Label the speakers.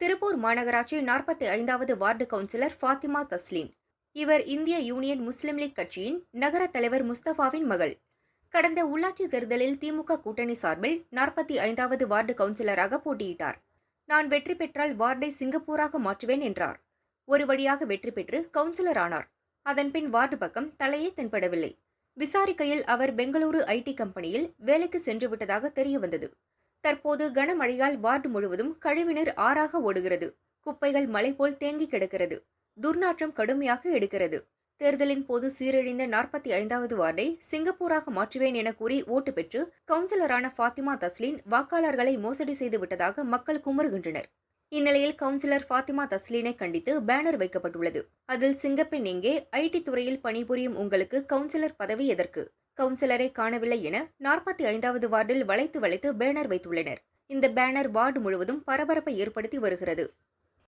Speaker 1: திருப்பூர் மாநகராட்சி நாற்பத்தி ஐந்தாவது வார்டு கவுன்சிலர் ஃபாத்திமா தஸ்லீன் இவர் இந்திய யூனியன் முஸ்லிம் லீக் கட்சியின் நகர தலைவர் முஸ்தபாவின் மகள். கடந்த உள்ளாட்சி தேர்தலில் திமுக கூட்டணி சார்பில் நாற்பத்தி ஐந்தாவது வார்டு கவுன்சிலராக போட்டியிட்டார். நான் வெற்றி பெற்றால் வார்டை சிங்கப்பூராக மாற்றுவேன் என்றார். ஒரு வழியாக வெற்றி பெற்று கவுன்சிலர் ஆனார். அதன்பின் வார்டு பக்கம் தலையே தென்படவில்லை. விசாரிக்கையில் அவர் பெங்களூரு ஐடி கம்பெனியில் வேலைக்கு சென்று விட்டதாக தெரிய வந்தது தற்போது கனமழையால் வார்டு முழுவதும் கழிவுநீர் ஆறாக ஓடுகிறது. குப்பைகள் மலை போல் தேங்கி கிடக்கிறது. துர்நாற்றம் கடுமையாக எடுக்கிறது. தேர்தலின் போது சீரழிந்த நாற்பத்தி ஐந்தாவது வார்டை சிங்கப்பூராக மாற்றுவேன் என கூறி ஓட்டு பெற்று கவுன்சிலரான ஃபாத்திமா தஸ்லீன் வாக்காளர்களை மோசடி செய்து விட்டதாக மக்கள் குமுறுகின்றனர். இந்நிலையில் கவுன்சிலர் ஃபாத்திமா தஸ்லீனை கண்டித்து பேனர் வைக்கப்பட்டுள்ளது. அதில் சிங்கப்பெண் எங்கே? ஐடி துறையில் பணிபுரியும் உங்களுக்கு கவுன்சிலர் பதவி எதற்கு? கவுன்சிலரை காணவில்லை என நாற்பத்தி ஐந்தாவது வார்டில் வளைத்து வளைத்து பேனர் வைத்துள்ளனர். இந்த பேனர் வார்டு முழுவதும் பரபரப்பை ஏற்படுத்தி வருகிறது.